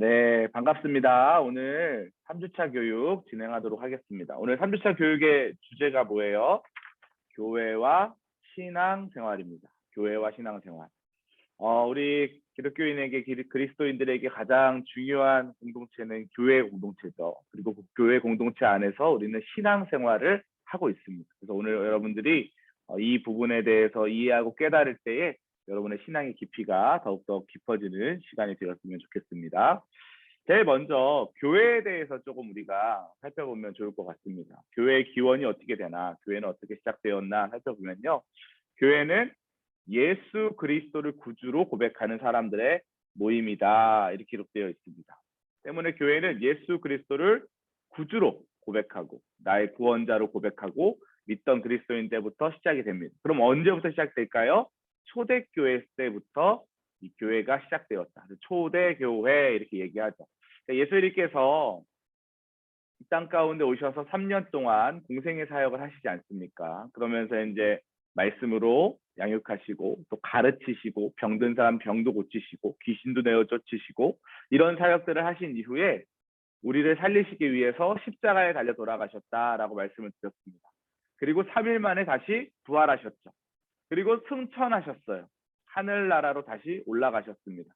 네, 반갑습니다. 오늘 3주차 교육 진행하도록 하겠습니다. 오늘 3주차 교육의 주제가 뭐예요? 교회와 신앙생활입니다. 교회와 신앙생활. 어, 우리 기독교인에게 기- 그리스도인들에게 가장 중요한 공동체는 교회 공동체죠. 그리고 그 교회 공동체 안에서 우리는 신앙생활을 하고 있습니다. 그래서 오늘 여러분들이 어, 이 부분에 대해서 이해하고 깨달을 때에 여러분의 신앙의 깊이가 더욱더 깊어지는 시간이 되었으면 좋겠습니다. 제일 먼저 교회에 대해서 조금 우리가 살펴보면 좋을 것 같습니다. 교회의 기원이 어떻게 되나, 교회는 어떻게 시작되었나 살펴보면요. 교회는 예수 그리스도를 구주로 고백하는 사람들의 모임이다. 이렇게 기록되어 있습니다. 때문에 교회는 예수 그리스도를 구주로 고백하고 나의 구원자로 고백하고 믿던 그리스도인 때부터 시작이 됩니다. 그럼 언제부터 시작될까요? 초대교회 때부터 이 교회가 시작되었다. 초대교회 이렇게 얘기하죠. 그러니까 예수님께서 이 땅 가운데 오셔서 3년 동안 공생의 사역을 하시지 않습니까? 그러면서 이제 말씀으로 양육하시고 또 가르치시고 병든 사람 병도 고치시고 귀신도 내어 쫓으시고 이런 사역들을 하신 이후에 우리를 살리시기 위해서 십자가에 달려 돌아가셨다라고 말씀을 드렸습니다. 그리고 3일 만에 다시 부활하셨죠. 그리고 승천하셨어요. 하늘나라로 다시 올라가셨습니다.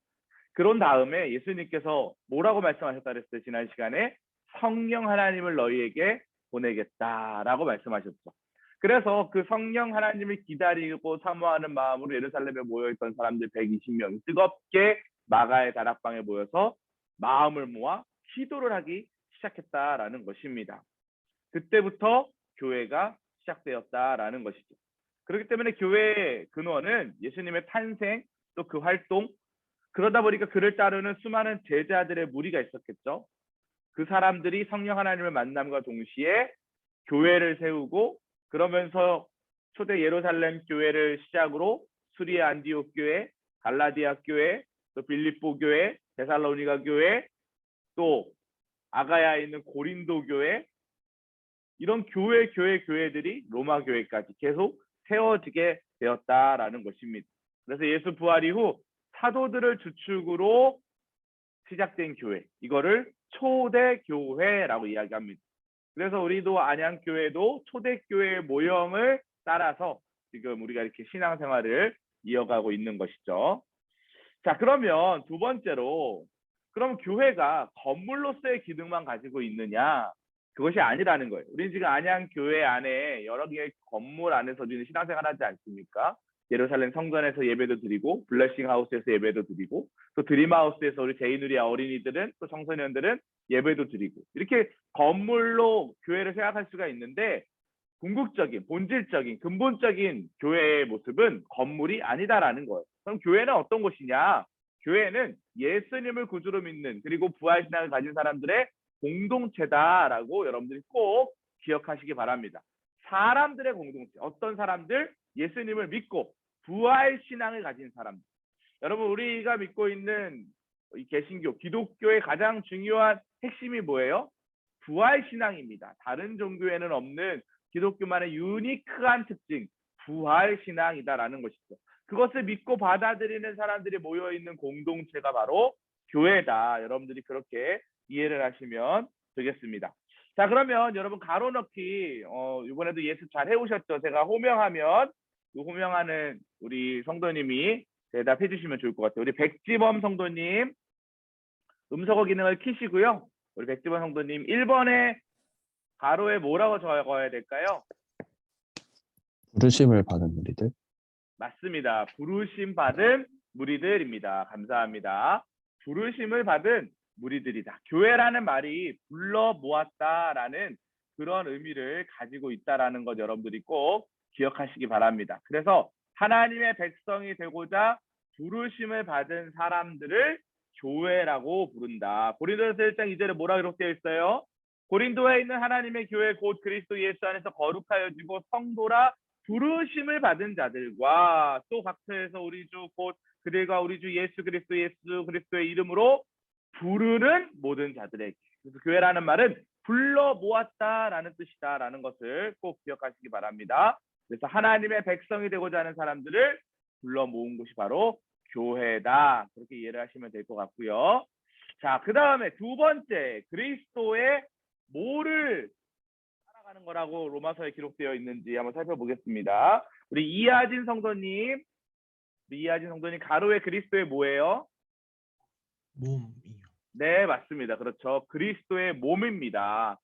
그런 다음에 예수님께서 뭐라고 말씀하셨다 그랬어요? 지난 시간에 성령 하나님을 너희에게 보내겠다라고 말씀하셨죠. 그래서 그 성령 하나님을 기다리고 사모하는 마음으로 예루살렘에 모여있던 사람들 120명이 뜨겁게 마가의 다락방에 모여서 마음을 모아 기도를 하기 시작했다라는 것입니다. 그때부터 교회가 시작되었다라는 것이죠. 그렇기 때문에 교회의 근원은 예수님의 탄생 또 그 활동 그러다 보니까 그를 따르는 수많은 제자들의 무리가 있었겠죠. 그 사람들이 성령 하나님을 만남과 동시에 교회를 세우고 그러면서 초대 예루살렘 교회를 시작으로 수리아 안디옥 교회, 갈라디아 교회, 또 빌립보 교회, 데살로니가 교회, 또 아가야에 있는 고린도 교회 이런 교회 교회 교회들이 로마 교회까지 계속 세워지게 되었다라는 것입니다. 그래서 예수 부활 이후 사도들을 주축으로 시작된 교회 이거를 초대 교회라고 이야기합니다. 그래서 우리도 안양교회도 초대교회 모형을 따라서 지금 우리가 이렇게 신앙생활을 이어가고 있는 것이죠. 자 그러면 두 번째로 그럼 교회가 건물로서의 기능만 가지고 있느냐 그것이 아니라는 거예요. 우리는 지금 안양 교회 안에 여러 개의 건물 안에서 우리는 신앙생활 하지 않습니까? 예루살렘 성전에서 예배도 드리고 블레싱 하우스에서 예배도 드리고 또 드림 하우스에서 우리 제이누리 어린이들은 또 청소년들은 예배도 드리고 이렇게 건물로 교회를 생각할 수가 있는데 궁극적인 본질적인 근본적인 교회의 모습은 건물이 아니다라는 거예요. 그럼 교회는 어떤 곳이냐? 교회는 예수님을 구주로 믿는 그리고 부활 신앙을 가진 사람들의 공동체다라고 여러분들이 꼭 기억하시기 바랍니다. 사람들의 공동체. 어떤 사람들? 예수님을 믿고 부활 신앙을 가진 사람들. 여러분 우리가 믿고 있는 이 개신교, 기독교의 가장 중요한 핵심이 뭐예요? 부활 신앙입니다. 다른 종교에는 없는 기독교만의 유니크한 특징, 부활 신앙이다라는 것이죠. 그것을 믿고 받아들이는 사람들이 모여 있는 공동체가 바로 교회다. 여러분들이 그렇게 이해를 하시면 되겠습니다. 자 그러면 여러분 가로넣기 어, 이번에도 예습 잘 해오셨죠? 제가 호명하면 그 호명하는 우리 성도님이 대답해 주시면 좋을 것 같아요. 우리 백지범 성도님 음성어 기능을 키시고요. 우리 백지범 성도님 1번에 가로에 뭐라고 적어야 될까요? 부르심을 받은 무리들 맞습니다. 부르심 받은 무리들입니다. 감사합니다. 부르심을 받은 무리들이다. 교회라는 말이 불러 모았다라는 그런 의미를 가지고 있다라는 것 여러분들이 꼭 기억하시기 바랍니다. 그래서 하나님의 백성이 되고자 부르심을 받은 사람들을 교회라고 부른다. 고린도서 1장 2절에 뭐라 기록되어 있어요? 고린도에 있는 하나님의 교회 곧 그리스도 예수 안에서 거룩하여지고 성도라 부르심을 받은 자들과 또 각처에서 우리 주 곧 그들과 우리 주 예수 그리스도 예수 그리스도의 이름으로 부르는 모든 자들에게 그래서 교회라는 말은 불러 모았다라는 뜻이다라는 것을 꼭 기억하시기 바랍니다. 그래서 하나님의 백성이 되고자 하는 사람들을 불러 모은 곳이 바로 교회다. 그렇게 이해를 하시면 될 것 같고요. 자, 그 다음에 두 번째, 그리스도의 뭐를 따라가는 거라고 로마서에 기록되어 있는지 한번 살펴보겠습니다. 우리 이하진 성도님, 이하진 성도님, 가로의 그리스도의 뭐예요? 몸이요. 네, 맞습니다. 그렇죠. 그리스도의 몸입니다.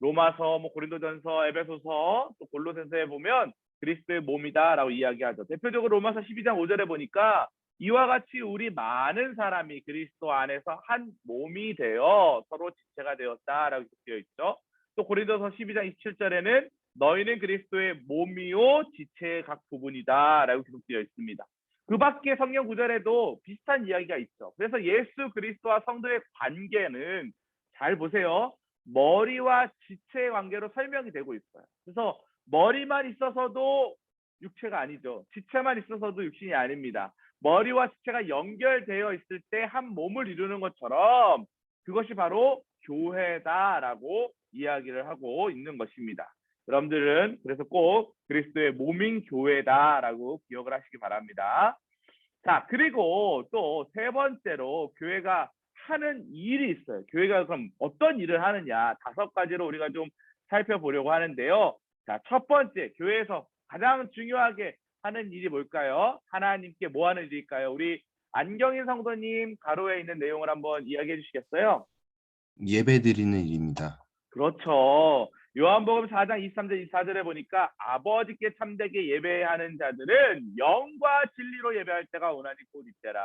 로마서, 뭐 고린도전서, 에베소서, 또 골로새서에 보면 그리스도의 몸이다라고 이야기하죠. 대표적으로 로마서 12장 5절에 보니까 이와 같이 우리 많은 사람이 그리스도 안에서 한 몸이 되어 서로 지체가 되었다라고 되어 있죠. 또 고린도서 12장 27절에는 너희는 그리스도의 몸이요 지체의 각 부분이다라고 기록되어 있습니다. 그 밖에 성경 구절에도 비슷한 이야기가 있죠. 그래서 예수 그리스도와 성도의 관계는 잘 보세요. 머리와 지체의 관계로 설명이 되고 있어요. 그래서 머리만 있어서도 육체가 아니죠. 지체만 있어서도 육신이 아닙니다. 머리와 지체가 연결되어 있을 때 한 몸을 이루는 것처럼 그것이 바로 교회다라고 이야기를 하고 있는 것입니다. 여러분들은 그래서 꼭 그리스도의 몸인 교회다라고 기억을 하시기 바랍니다. 자, 그리고 또 세 번째로 교회가 하는 일이 있어요. 교회가 그럼 어떤 일을 하느냐 다섯 가지로 우리가 좀 살펴보려고 하는데요. 자, 첫 번째 교회에서 가장 중요하게 하는 일이 뭘까요? 하나님께 뭐 하는 일일까요? 우리 안경인 성도님 가로에 있는 내용을 한번 이야기해 주시겠어요? 예배 드리는 일입니다. 그렇죠. 요한복음 4장 23절 24절에 보니까 아버지께 참되게 예배하는 자들은 영과 진리로 예배할 때가 오나니 곧 이때라.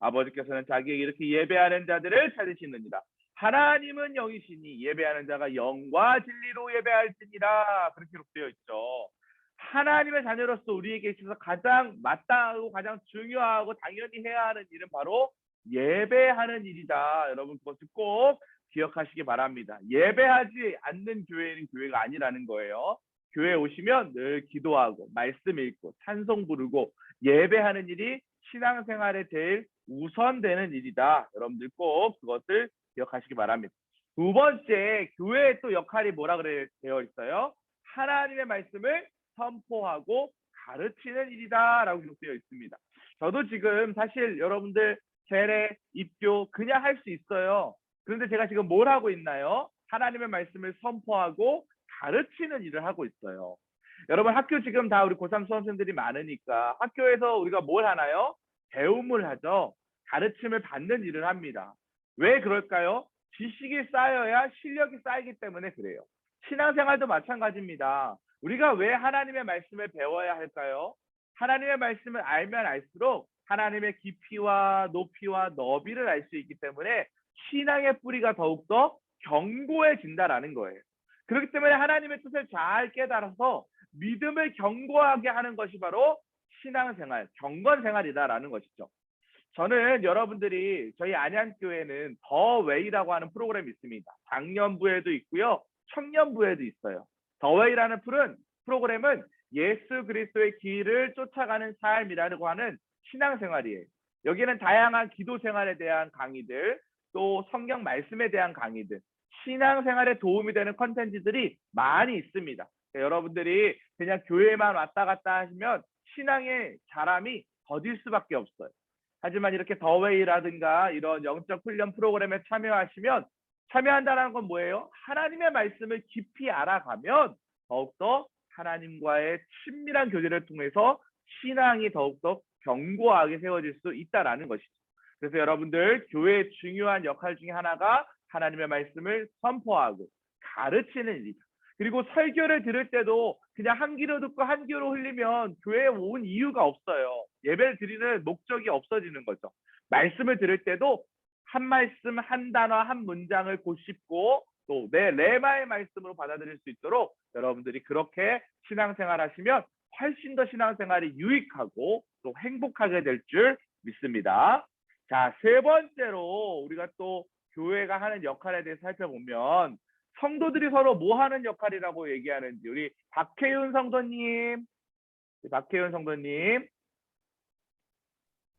아버지께서는 자기에게 이렇게 예배하는 자들을 찾으시느니라. 하나님은 영이시니 예배하는 자가 영과 진리로 예배할지니라. 그렇게 기록되어 있죠. 하나님의 자녀로서 우리에게 있어서 가장 마땅하고 가장 중요하고 당연히 해야 하는 일은 바로 예배하는 일이다. 여러분 그것을 꼭 기억하시기 바랍니다. 예배하지 않는 교회는 교회가 아니라는 거예요. 교회 오시면 늘 기도하고 말씀 읽고 찬송 부르고 예배하는 일이 신앙생활에 제일 우선되는 일이다. 여러분들 꼭 그것을 기억하시기 바랍니다. 두 번째, 교회의 또 역할이 뭐라 그래 되어 있어요? 하나님의 말씀을 선포하고 가르치는 일이다라고 기록되어 있습니다. 저도 지금 사실 여러분들 세례, 입교 그냥 할 수 있어요. 그런데 제가 지금 뭘 하고 있나요? 하나님의 말씀을 선포하고 가르치는 일을 하고 있어요. 여러분 학교 지금 다 우리 고3 수험생들이 많으니까 학교에서 우리가 뭘 하나요? 배움을 하죠. 가르침을 받는 일을 합니다. 왜 그럴까요? 지식이 쌓여야 실력이 쌓이기 때문에 그래요. 신앙생활도 마찬가지입니다. 우리가 왜 하나님의 말씀을 배워야 할까요? 하나님의 말씀을 알면 알수록 하나님의 깊이와 높이와 너비를 알 수 있기 때문에 신앙의 뿌리가 더욱더 견고해진다라는 거예요. 그렇기 때문에 하나님의 뜻을 잘 깨달아서 믿음을 견고하게 하는 것이 바로 신앙생활, 경건생활이다라는 것이죠. 저는 여러분들이 저희 안양교회는 더 웨이라고 하는 프로그램이 있습니다. 작년부에도 있고요. 청년부에도 있어요. 더 웨이라는 풀은 프로그램은 예수 그리스도의 길을 쫓아가는 삶이라고 하는 신앙생활이에요. 여기는 다양한 기도 생활에 대한 강의들, 또 성경 말씀에 대한 강의들, 신앙생활에 도움이 되는 컨텐츠들이 많이 있습니다. 여러분들이 그냥 교회만 왔다 갔다 하시면 신앙의 자람이 더딜 수밖에 없어요. 하지만 이렇게 더웨이라든가 이런 영적 훈련 프로그램에 참여하시면 참여한다는 건 뭐예요? 하나님의 말씀을 깊이 알아가면 더욱더 하나님과의 친밀한 교제를 통해서 신앙이 더욱더 견고하게 세워질 수 있다라는 것이죠. 그래서 여러분들 교회의 중요한 역할 중에 하나가 하나님의 말씀을 선포하고 가르치는 일이다. 그리고 설교를 들을 때도 그냥 한 귀로 듣고 한 귀로 흘리면 교회에 온 이유가 없어요. 예배를 드리는 목적이 없어지는 거죠. 말씀을 들을 때도 한 말씀, 한 단어, 한 문장을 고씹고 또 내 레마의 말씀으로 받아들일 수 있도록 여러분들이 그렇게 신앙생활 하시면 훨씬 더 신앙생활이 유익하고 또 행복하게 될 줄 믿습니다. 자, 세 번째로 우리가 또 교회가 하는 역할에 대해서 살펴보면 성도들이 서로 뭐 하는 역할이라고 얘기하는지 우리 박혜윤 성도님, 박혜윤 성도님,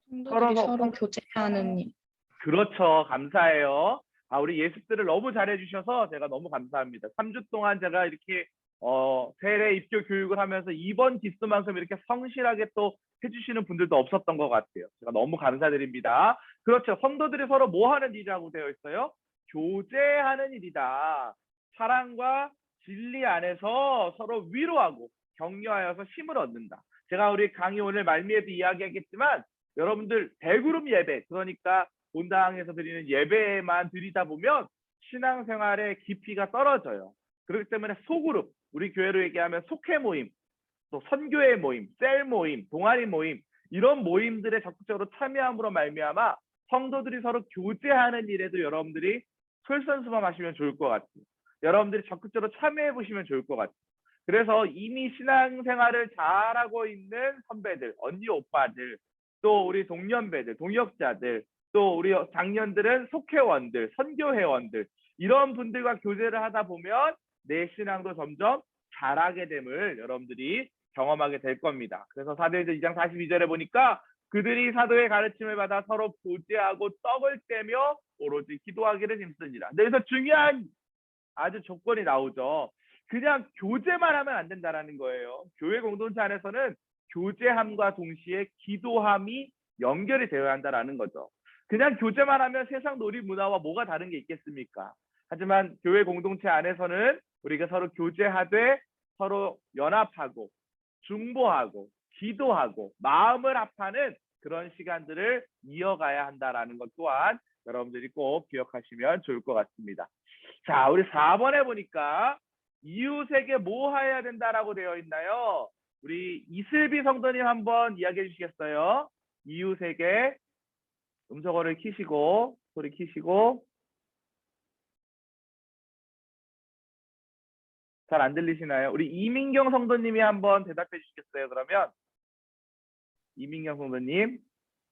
성도들이 서로- 서로 교제하는 일. 그렇죠, 감사해요. 아, 우리 예습들을 너무 잘해주셔서 제가 너무 감사합니다. 3주 동안 제가 이렇게 어, 세례 입교 교육을 하면서 이번 기수만큼 이렇게 성실하게 또 해주시는 분들도 없었던 것 같아요. 제가 너무 감사드립니다. 그렇죠. 성도들이 서로 뭐 하는 일이라고 되어 있어요? 교제하는 일이다. 사랑과 진리 안에서 서로 위로하고 격려하여서 힘을 얻는다. 제가 우리 강의 오늘 말미에도 이야기하겠지만 여러분들 대그룹 예배 그러니까 본당에서 드리는 예배만 드리다 보면 신앙생활의 깊이가 떨어져요. 그렇기 때문에 소그룹 우리 교회로 얘기하면 속회 모임 또 선교회 모임, 셀 모임, 동아리 모임 이런 모임들에 적극적으로 참여함으로 말미암아 성도들이 서로 교제하는 일에도 여러분들이 솔선수범하시면 좋을 것 같아요. 여러분들이 적극적으로 참여해 보시면 좋을 것 같아요. 그래서 이미 신앙생활을 잘하고 있는 선배들, 언니 오빠들, 또 우리 동년배들, 동역자들, 또 우리 장년들은 속회원들, 선교회원들 이런 분들과 교제를 하다 보면 내 신앙도 점점 잘하게 됨을 여러분들이 경험하게 될 겁니다. 그래서 사도행전 2장 42절에 보니까 그들이 사도의 가르침을 받아 서로 교제하고 떡을 떼며 오로지 기도하기를 힘쓰니라. 근데 여기서 중요한 아주 조건이 나오죠. 그냥 교제만 하면 안 된다라는 거예요. 교회 공동체 안에서는 교제함과 동시에 기도함이 연결이 되어야 한다라는 거죠. 그냥 교제만 하면 세상 놀이 문화와 뭐가 다른 게 있겠습니까? 하지만 교회 공동체 안에서는 우리가 서로 교제하되 서로 연합하고 중보하고 기도하고 마음을 합하는 그런 시간들을 이어가야 한다라는 것 또한 여러분들이 꼭 기억하시면 좋을 것 같습니다. 자, 우리 4번에 보니까 이웃에게 뭐 해야 된다라고 되어 있나요? 우리 이슬비 성도님 한번 이야기해 주시겠어요? 이웃에게 음소거를 키시고 소리 키시고 잘 안 들리시나요? 우리 이민경 성도님이 한번 대답해 주시겠어요? 그러면 이민경 성도님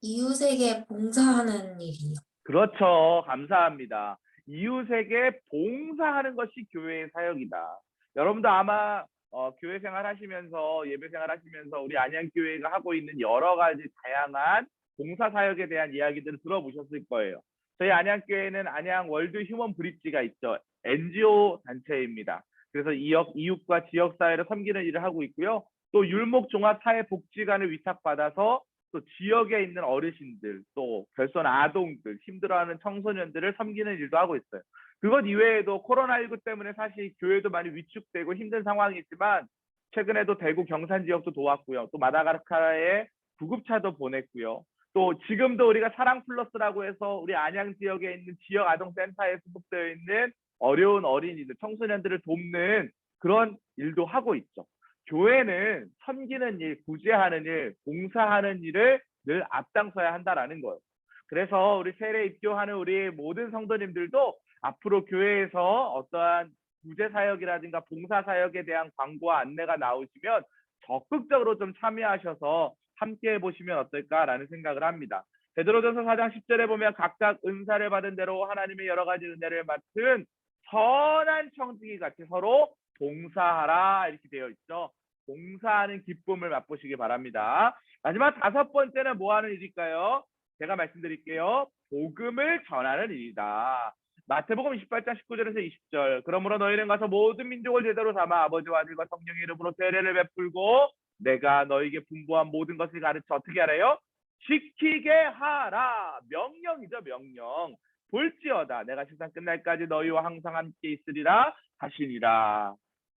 이웃에게 봉사하는 일이요. 그렇죠. 감사합니다. 이웃에게 봉사하는 것이 교회의 사역이다. 여러분도 아마 어, 교회 생활 하시면서 예배 생활 하시면서 우리 안양교회가 하고 있는 여러 가지 다양한 봉사 사역에 대한 이야기들을 들어보셨을 거예요. 저희 안양교회는 안양 월드 휴먼 브릿지가 있죠. NGO 단체입니다. 그래서 이역, 이웃과 지역사회를 섬기는 일을 하고 있고요. 또 율목종합사회복지관을 위탁받아서 또 지역에 있는 어르신들, 또 결손 아동들, 힘들어하는 청소년들을 섬기는 일도 하고 있어요. 그것 이외에도 코로나19 때문에 사실 교회도 많이 위축되고 힘든 상황이지만 최근에도 대구 경산 지역도 도왔고요. 또 마다가스카르에 구급차도 보냈고요. 또 지금도 우리가 사랑 플러스라고 해서 우리 안양 지역에 있는 지역 아동센터에 소속되어 있는 어려운 어린이들, 청소년들을 돕는 그런 일도 하고 있죠. 교회는 섬기는 일, 구제하는 일, 봉사하는 일을 늘 앞장서야 한다라는 거예요. 그래서 우리 세례 입교하는 우리 모든 성도님들도 앞으로 교회에서 어떠한 구제 사역이라든가 봉사 사역에 대한 광고와 안내가 나오시면 적극적으로 좀 참여하셔서 함께 해 보시면 어떨까라는 생각을 합니다. 베드로전서 4장 10절에 보면 각각 은사를 받은 대로 하나님의 여러 가지 은혜를 맡은 선한 청지기 같이 서로 봉사하라 이렇게 되어 있죠. 봉사하는 기쁨을 맛보시기 바랍니다. 마지막 다섯 번째는 뭐 하는 일일까요? 제가 말씀드릴게요. 복음을 전하는 일이다. 마태복음 28장 19절에서 20절. 그러므로 너희는 가서 모든 민족을 제대로 삼아 아버지와 아들과 성령의 이름으로 세례를 베풀고 내가 너에게 분부한 모든 것을 가르쳐 어떻게 하래요? 지키게 하라. 명령이죠, 명령. 볼지어다. 내가 세상 끝날까지 너희와 항상 함께 있으리라 하시니라.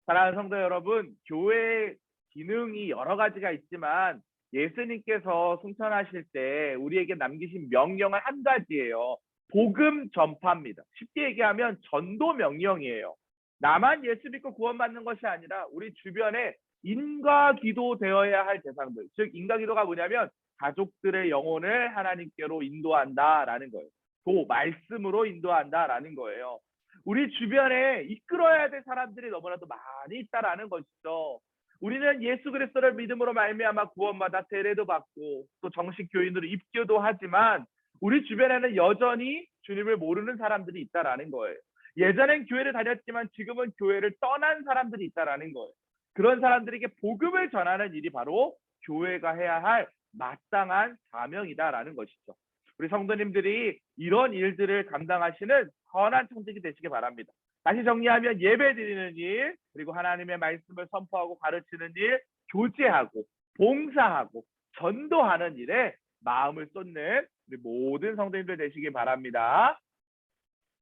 사랑하는 성도 여러분, 교회 기능이 여러 가지가 있지만 예수님께서 승천하실 때 우리에게 남기신 명령은 한 가지예요. 복음 전파입니다. 쉽게 얘기하면 전도 명령이에요. 나만 예수 믿고 구원받는 것이 아니라 우리 주변에 인과 기도 되어야 할 대상들, 즉 인과 기도가 뭐냐면 가족들의 영혼을 하나님께로 인도한다라는 거예요. 도 말씀으로 인도한다라는 거예요. 우리 주변에 이끌어야 될 사람들이 너무나도 많이 있다라는 것이죠. 우리는 예수 그리스도를 믿음으로 말미암아 구원받아 세례도 받고 또 정식 교인으로 입교도 하지만 우리 주변에는 여전히 주님을 모르는 사람들이 있다라는 거예요. 예전엔 교회를 다녔지만 지금은 교회를 떠난 사람들이 있다라는 거예요. 그런 사람들에게 복음을 전하는 일이 바로 교회가 해야 할 마땅한 사명이다라는 것이죠. 우리 성도님들이 이런 일들을 감당하시는 선한 청직이 되시기 바랍니다. 다시 정리하면 예배 드리는 일, 그리고 하나님의 말씀을 선포하고 가르치는 일, 교제하고 봉사하고 전도하는 일에 마음을 쏟는 우리 모든 성도님들 되시기 바랍니다.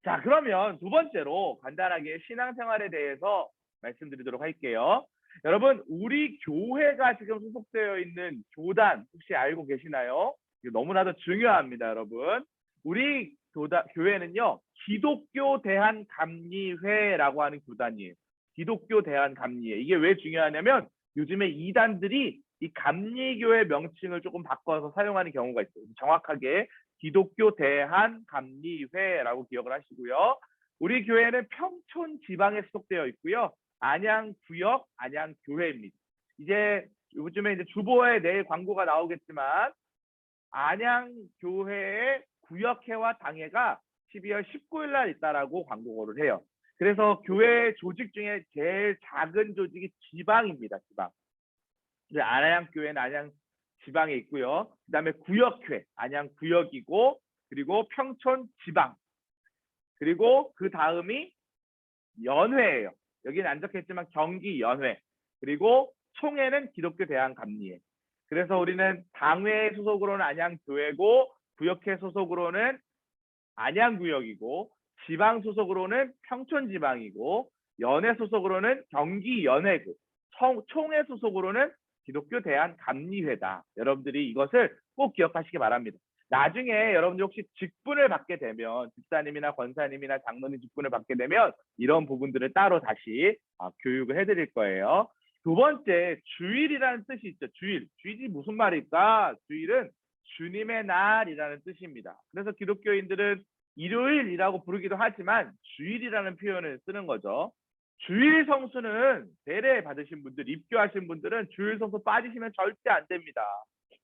자, 그러면 두 번째로 간단하게 신앙생활에 대해서 말씀드리도록 할게요. 여러분, 우리 교회가 지금 소속되어 있는 교단 혹시 알고 계시나요? 너무나도 중요합니다, 여러분. 우리 교다, 교회는요, 기독교 대한 감리회라고 하는 교단이에요. 기독교 대한 감리회. 이게 왜 중요하냐면 요즘에 이단들이 이 감리교회 명칭을 조금 바꿔서 사용하는 경우가 있어요. 정확하게 기독교 대한 감리회라고 기억을 하시고요. 우리 교회는 평촌 지방에 소속되어 있고요. 안양 구역 안양 교회입니다. 이제 요즘에 이제 주보에 내일 광고가 나오겠지만 안양교회의 구역회와 당회가 12월 19일 날 있다라고 광고를 해요. 그래서 교회 조직 중에 제일 작은 조직이 지방입니다. 지방. 이제 안양교회는 안양 지방에 있고요. 그 다음에 구역회 안양 구역이고 그리고 평촌 지방 그리고 그 다음이 연회예요. 여기는 안 적혀있지만 경기 연회 그리고 총회는 기독교 대한 감리회. 그래서 우리는 당회 소속으로는 안양교회고 구역회 소속으로는 안양구역이고 지방 소속으로는 평촌지방이고 연회 소속으로는 경기연회고 총- 총회 소속으로는 기독교 대한 감리회다. 여러분들이 이것을 꼭 기억하시기 바랍니다. 나중에 여러분들 혹시 직분을 받게 되면 집사님이나 권사님이나 장로님 직분을 받게 되면 이런 부분들을 따로 다시 아, 교육을 해드릴 거예요. 두 번째 주일이라는 뜻이 있죠. 주일. 주일이 무슨 말일까? 주일은 주님의 날이라는 뜻입니다. 그래서 기독교인들은 일요일이라고 부르기도 하지만 주일이라는 표현을 쓰는 거죠. 주일 성수는 대례 받으신 분들, 입교하신 분들은 주일 성수 빠지시면 절대 안 됩니다.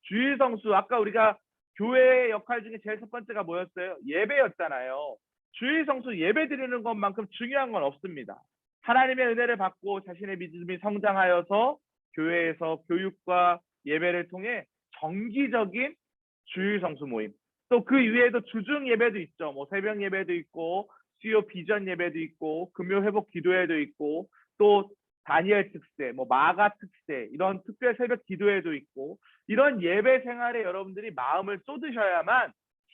주일 성수 아까 우리가 교회의 역할 중에 제일 첫 번째가 뭐였어요? 예배였잖아요. 주일 성수 예배 드리는 것만큼 중요한 건 없습니다. 하나님의 은혜를 받고 자신의 믿음이 성장하여서 교회에서 교육과 예배를 통해 정기적인 주일 성수 모임. 또 그 이외에도 주중 예배도 있죠. 뭐 새벽 예배도 있고 수요 비전 예배도 있고 금요 회복 기도회도 있고 또 다니엘 특세, 뭐 마가 특세 이런 특별 새벽 기도회도 있고 이런 예배 생활에 여러분들이 마음을 쏟으셔야만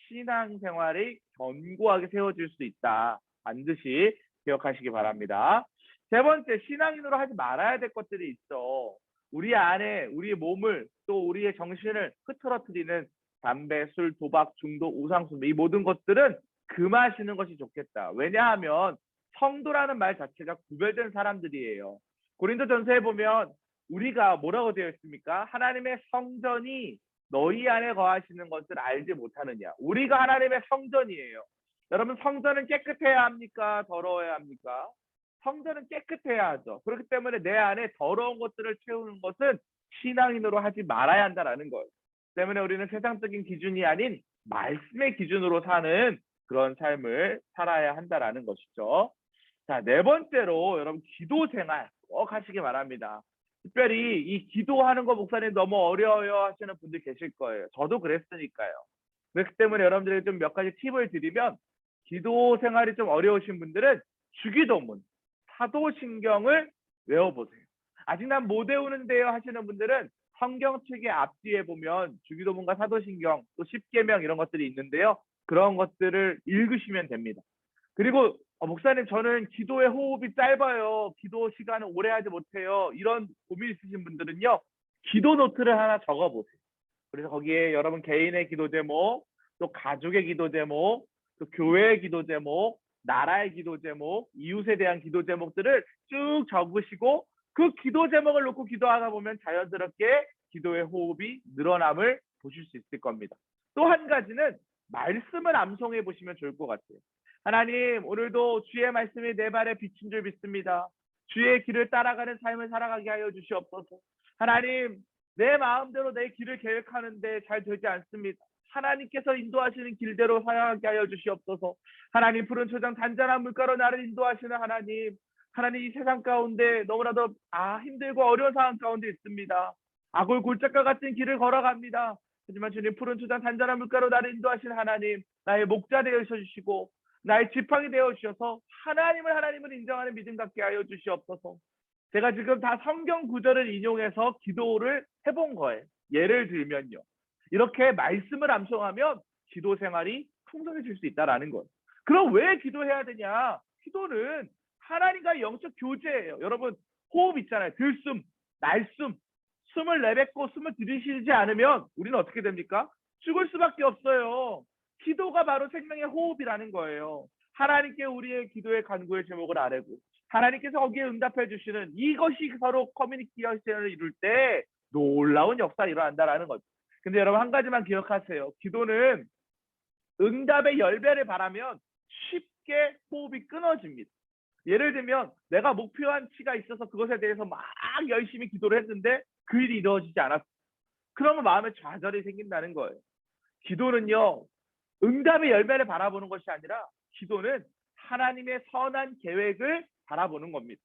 신앙 생활이 견고하게 세워질 수 있다. 반드시 기억하시기 바랍니다. 세 번째 신앙인으로 하지 말아야 될 것들이 있어. 우리 안에 우리의 몸을 또 우리의 정신을 흐트러뜨리는 담배, 술, 도박, 중독, 우상숭배 이 모든 것들은 금하시는 것이 좋겠다. 왜냐하면 성도라는 말 자체가 구별된 사람들이에요. 고린도전서에 보면 우리가 뭐라고 되어 있습니까? 하나님의 성전이 너희 안에 거하시는 것을 알지 못하느냐. 우리가 하나님의 성전이에요. 여러분 성전은 깨끗해야 합니까? 더러워야 합니까? 성전은 깨끗해야 하죠. 그렇기 때문에 내 안에 더러운 것들을 채우는 것은 신앙인으로 하지 말아야 한다라는 거예요. 때문에 우리는 세상적인 기준이 아닌 말씀의 기준으로 사는 그런 삶을 살아야 한다라는 것이죠. 자, 네 번째로 여러분 기도 생활 꼭 하시기 바랍니다. 특별히 이 기도하는 거 목사님 너무 어려워요 하시는 분들 계실 거예요. 저도 그랬으니까요. 그렇기 때문에 여러분들에게 좀 몇 가지 팁을 드리면 기도 생활이 좀 어려우신 분들은 주기도문, 사도신경을 외워보세요. 아직 난 못 외우는데요 하시는 분들은 성경 책의 앞뒤에 보면 주기도문과 사도신경 또 십계명 이런 것들이 있는데요. 그런 것들을 읽으시면 됩니다. 그리고 어, 목사님 저는 기도의 호흡이 짧아요. 기도 시간을 오래 하지 못해요. 이런 고민 있으신 분들은요. 기도 노트를 하나 적어보세요. 그래서 거기에 여러분 개인의 기도 제목, 또 가족의 기도 제목, 또 교회의 기도 제목, 나라의 기도 제목, 이웃에 대한 기도 제목들을 쭉 적으시고 그 기도 제목을 놓고 기도하다 보면 자연스럽게 기도의 호흡이 늘어남을 보실 수 있을 겁니다. 또 한 가지는 말씀을 암송해 보시면 좋을 것 같아요. 하나님, 오늘도 주의 말씀이 내 발에 비친 줄 믿습니다. 주의 길을 따라가는 삶을 살아가게 하여 주시옵소서. 하나님, 내 마음대로 내 길을 계획하는데 잘 되지 않습니다. 하나님께서 인도하시는 길대로 살아가게 하여 주시옵소서. 하나님, 푸른 초장 단단한 물가로 나를 인도하시는 하나님. 하나님, 이 세상 가운데 너무나도 아 힘들고 어려운 상황 가운데 있습니다. 아골 골짜기 같은 길을 걸어갑니다. 하지만 주님 푸른 초장 단단한 물가로 나를 인도하시는 하나님, 나의 목자 되어 주시고 나의 지팡이 되어 주셔서 하나님을 하나님을 인정하는 믿음 갖게 하여 주시옵소서. 제가 지금 다 성경 구절을 인용해서 기도를 해본 거예요. 예를 들면요. 이렇게 말씀을 암송하면 기도 생활이 풍성해질 수 있다라는 거예요. 그럼 왜 기도해야 되냐? 기도는 하나님과의 영적 교제예요. 여러분 호흡 있잖아요. 들숨, 날숨, 숨을 내뱉고 숨을 들이쉬지 않으면 우리는 어떻게 됩니까? 죽을 수밖에 없어요. 기도가 바로 생명의 호흡이라는 거예요. 하나님께 우리의 기도의 간구의 제목을 아뢰고 하나님께서 거기에 응답해 주시는 이것이 서로 커뮤니케이션을 이룰 때 놀라운 역사가 일어난다라는 거죠. 근데 여러분 한 가지만 기억하세요. 기도는 응답의 열배를 바라면 쉽게 호흡이 끊어집니다. 예를 들면 내가 목표한 치가 있어서 그것에 대해서 막 열심히 기도를 했는데 그 일이 이루어지지 않았어. 그러면 마음에 좌절이 생긴다는 거예요. 기도는요, 응답의 열매를 바라보는 것이 아니라 기도는 하나님의 선한 계획을 바라보는 겁니다.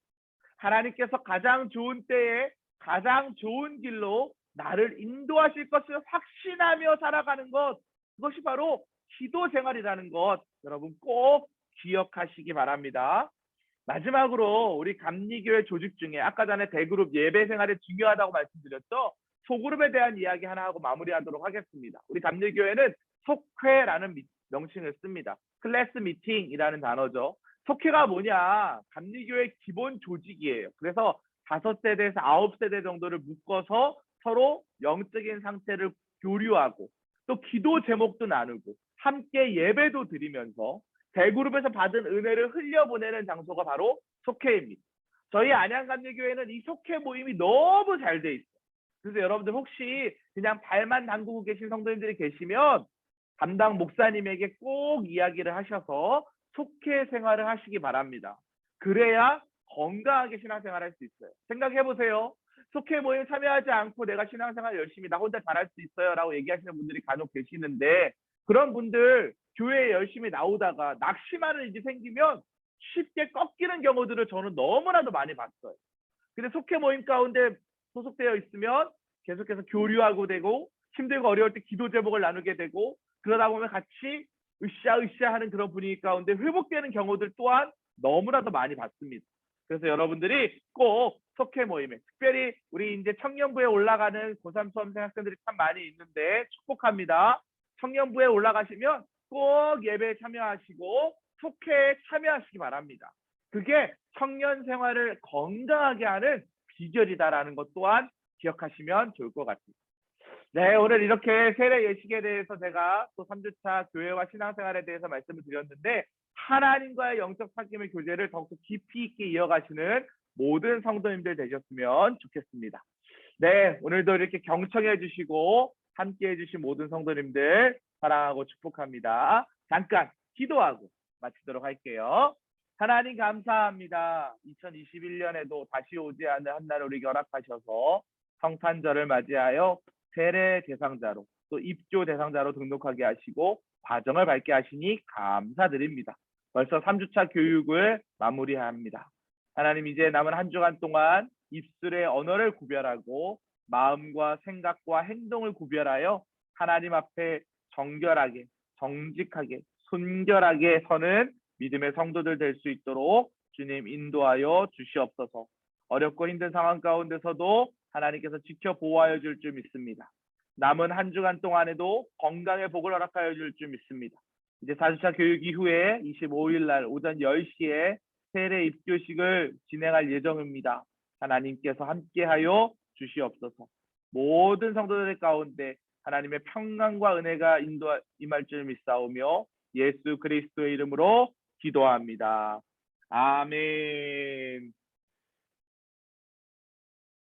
하나님께서 가장 좋은 때에 가장 좋은 길로 나를 인도하실 것을 확신하며 살아가는 것, 그것이 바로 기도 생활이라는 것, 여러분 꼭 기억하시기 바랍니다. 마지막으로 우리 감리교회 조직 중에 아까 전에 대그룹 예배 생활이 중요하다고 말씀드렸죠. 소그룹에 대한 이야기 하나 하고 마무리하도록 하겠습니다. 우리 감리교회는 속회라는 미- 명칭을 씁니다. 클래스 미팅이라는 단어죠. 속회가 뭐냐? 감리교회 기본 조직이에요. 그래서 다섯 세대에서 아홉 세대 정도를 묶어서 서로 영적인 상태를 교류하고 또 기도 제목도 나누고 함께 예배도 드리면서 대그룹에서 받은 은혜를 흘려보내는 장소가 바로 속회입니다. 저희 안양감리교회는 이 속회 모임이 너무 잘 돼 있어요. 그래서 여러분들 혹시 그냥 발만 담그고 계신 성도님들이 계시면 담당 목사님에게 꼭 이야기를 하셔서 속회 생활을 하시기 바랍니다. 그래야 건강하게 신앙생활 할 수 있어요. 생각해 보세요. 속회 모임 참여하지 않고 내가 신앙생활 열심히 나 혼자 잘할 수 있어요 라고 얘기하시는 분들이 간혹 계시는데 그런 분들 교회에 열심히 나오다가 낙심하는 일이 생기면 쉽게 꺾이는 경우들을 저는 너무나도 많이 봤어요. 근데 속회 모임 가운데 소속되어 있으면 계속해서 교류하고 되고 힘들고 어려울 때 기도 제목을 나누게 되고 그러다 보면 같이 으쌰으쌰 하는 그런 분위기 가운데 회복되는 경우들 또한 너무나도 많이 봤습니다. 그래서 여러분들이 꼭 속회 모임에 특별히 우리 이제 청년부에 올라가는 고3 수험생 학생들이 참 많이 있는데 축복합니다. 청년부에 올라가시면 꼭 예배에 참여하시고 속회에 참여하시기 바랍니다. 그게 청년 생활을 건강하게 하는 비결이다라는 것 또한 기억하시면 좋을 것 같습니다. 네, 오늘 이렇게 세례 예식에 대해서 제가 또 3주차 교회와 신앙생활에 대해서 말씀을 드렸는데 하나님과의 영적 사귐의 교제를 더욱더 깊이 있게 이어가시는 모든 성도님들 되셨으면 좋겠습니다. 네, 오늘도 이렇게 경청해 주시고 함께 해 주신 모든 성도님들 사랑하고 축복합니다. 잠깐 기도하고 마치도록 할게요. 하나님 감사합니다. 2021년에도 다시 오지 않을 한 날을 우리에게 허락하셔서 성탄절을 맞이하여 세례 대상자로 또 입교 대상자로 등록하게 하시고 과정을 밟게 하시니 감사드립니다. 벌써 3주차 교육을 마무리합니다. 하나님 이제 남은 한 주간 동안 입술의 언어를 구별하고 마음과 생각과 행동을 구별하여 하나님 앞에 정결하게 정직하게 순결하게 서는 믿음의 성도들 될 수 있도록 주님 인도하여 주시옵소서. 어렵고 힘든 상황 가운데서도 하나님께서 지켜 보호하여 줄 줄 믿습니다. 남은 한 주간 동안에도 건강의 복을 허락하여 줄 줄 믿습니다. 이제 4주차 교육 이후에 25일 날 오전 10시에 세례 입교식을 진행할 예정입니다. 하나님께서 함께하여 주시옵소서. 모든 성도들 가운데 하나님의 평강과 은혜가 인도 임할 줄 믿사오며 예수 그리스도의 이름으로 기도합니다. 아멘.